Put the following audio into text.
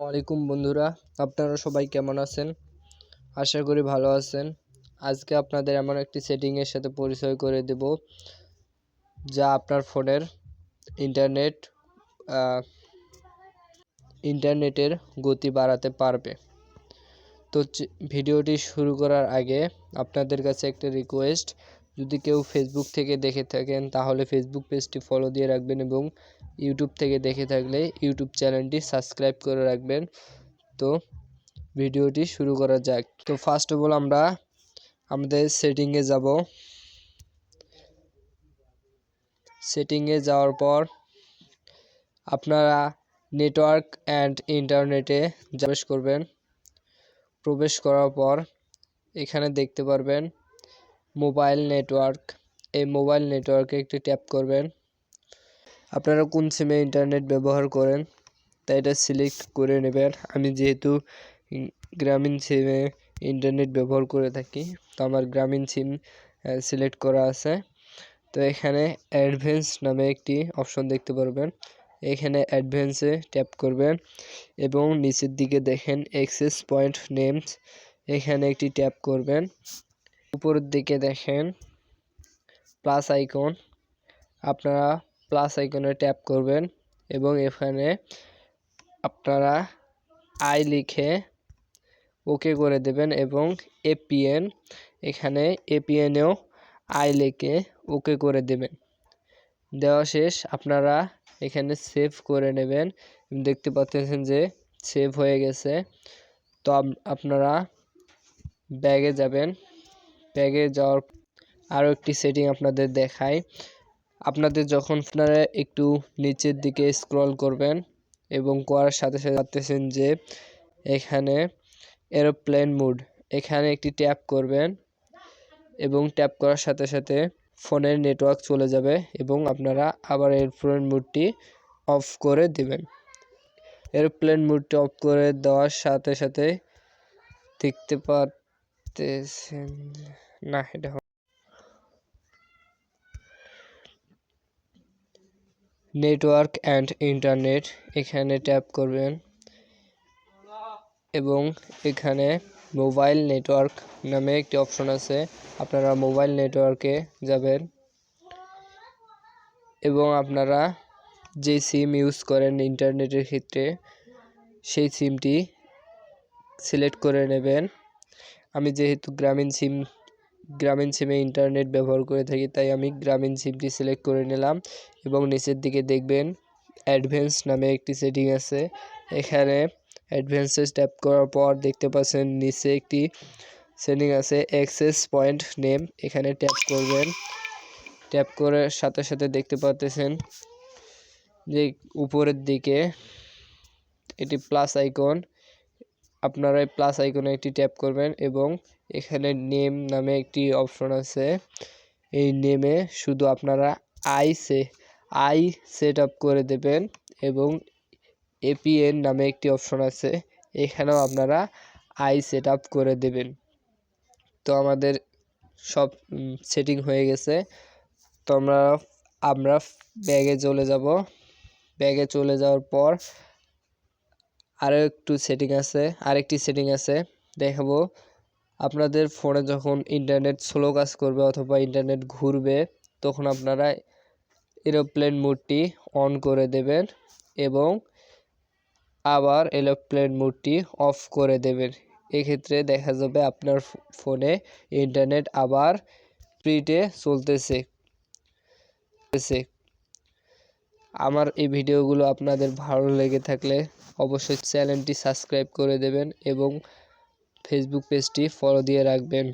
ওয়ালাইকুম বন্ধুরা, আপনারা সবাই কেমন আছেন? আশা করি ভালো আছেন। আজকে আপনাদের এমন একটি সেটিংয়ের সাথে পরিচয় করে দেব, যা আপনার ফোনের ইন্টারনেট ইন্টারনেটের গতি বাড়াতে পারবে। তো ভিডিওটি শুরু করার আগে আপনাদের কাছে একটা রিকোয়েস্ট যদি কেউ ফেসবুক থেকে দেখে থাকেন, তাহলে ফেসবুক পেজটি ফলো দিয়ে রাখবেন এবং ইউটিউব থেকে দেখে থাকলে ইউটিউব চ্যানেলটি সাবস্ক্রাইব করে রাখবেন। তো ভিডিওটি শুরু করা যাক। তো ফার্স্ট অফ অল আমরা আমাদের সেটিংয়ে যাব। সেটিংয়ে যাওয়ার পর আপনারা নেটওয়ার্ক অ্যান্ড ইন্টারনেটে প্রবেশ করবেন। প্রবেশ করার পর এখানে দেখতে পারবেন মোবাইল নেটওয়ার্ক, এই মোবাইল নেটওয়ার্কে একটি ট্যাপ করবেন। আপনারা কোন সিমে ইন্টারনেট ব্যবহার করেন তাই এটা সিলেক্ট করে নেবেন। আমি যেহেতু গ্রামীণ সিমে ইন্টারনেট ব্যবহার করে থাকি, তো আমার গ্রামীণ সিম সিলেক্ট করা আছে। তো এখানে অ্যাডভেন্স নামে একটি অপশন দেখতে পারবেন। এখানে অ্যাডভেন্সে ট্যাপ করবেন এবং নিচের দিকে দেখেন এক্সেস পয়েন্ট নেমস, এখানে একটি ট্যাপ করবেন। উপরের দিকে দেখেন প্লাস আইকন আপনারা প্লাস আইকনে ট্যাপ করবেন এবং এখানে আপনারা আই লিখে ওকে করে দেবেন এবং এপিএন এখানে এপিএনেও আই লিখে ওকে করে দেবেন। দেওয়া শেষ, আপনারা এখানে সেভ করে নেবেন। দেখতে পাচ্ছেন যে সেভ হয়ে গেছে। তো আপনারা ব্যাগে যাবেন। ব্যাগে যাওয়ার আরও একটি সেটিং আপনাদের দেখায় আপনাদের যখন আপনারা একটু নিচের দিকে স্ক্রল করবেন এবং করার সাথে সাথে পাচ্ছেন যে এখানে এরোপ্লেন মুড এখানে একটি ট্যাপ করবেন এবং ট্যাপ করার সাথে সাথে ফোনের নেটওয়ার্ক চলে যাবে এবং আপনারা আবার এরোপ্লেন মুডটি অফ করে দেবেন। এরোপ্লেন মুডটি অফ করে দেওয়ার সাথে সাথে দেখতে পাচ্ছেন না এটা নেটওয়ার্ক অ্যান্ড ইন্টারনেট এখানে ট্যাপ করবেন। এবং এখানে মোবাইল নেটওয়ার্ক নামে একটি অপশন আছে। আপনারা মোবাইল নেটওয়ার্কে যাবেন। এবং আপনারা যে সিম ইউজ করেন ইন্টারনেটের ক্ষেত্রে, সেই সিমটি সিলেক্ট করে নেবেন। আমি যেহেতু গ্রামীণ সিম, গ্রামীণ সিমে ইন্টারনেট ব্যবহার করে থাকি, তাই আমি গ্রামীণ সিমটি সিলেক্ট করে নিলাম এবং নিচের দিকে দেখবেন অ্যাডভেন্স নামে একটি সেটিং আছে। এখানে অ্যাডভেন্সে ট্যাপ করার পর দেখতে পাচ্ছেন নিচে একটি সেটিং আছে অ্যাক্সেস পয়েন্ট নেম এখানে ট্যাপ করবেন। ট্যাপ করে সাথে সাথে দেখতে পাচ্ছেন যে উপরের দিকে এটি প্লাস আইকন আপনারা প্লাস আইকনে একটি ট্যাপ করবেন এবং এখানে নেম নামে একটি অপশন আছে। এই নেমে শুধু আপনারা I say I set up করে দেবেন এবং এপিএন নামে একটি অপশন আছে, এখানেও আপনারা আই সেট আপ করে দেবেন। তো আমাদের সব সেটিং হয়ে গেছে। তো আমরা আমরা ব্যাগে চলে যাব। ব্যাগে চলে যাওয়ার পর আরও একটু সেটিং আছে, আরেকটি সেটিং আছে। দেখাবো, আপনাদের ফোনে যখন ইন্টারনেট স্লো কাজ করবে অথবা ইন্টারনেট ঘুরবে, তখন আপনারা এরোপ্লেন মোডটি অন করে দেবেন এবং আবার এরোপ্লেন মোডটি অফ করে দেবেন। এক্ষেত্রে দেখা যাবে আপনার ফোনে ইন্টারনেট আবার স্পিডে চলতেছে। আমার এই ভিডিওগুলো আপনাদের ভালো লেগে থাকলে অবশ্যই চ্যানেলটি সাবস্ক্রাইব করে দেবেন এবং ফেসবুক পেজটি ফলো দিয়ে রাখবেন।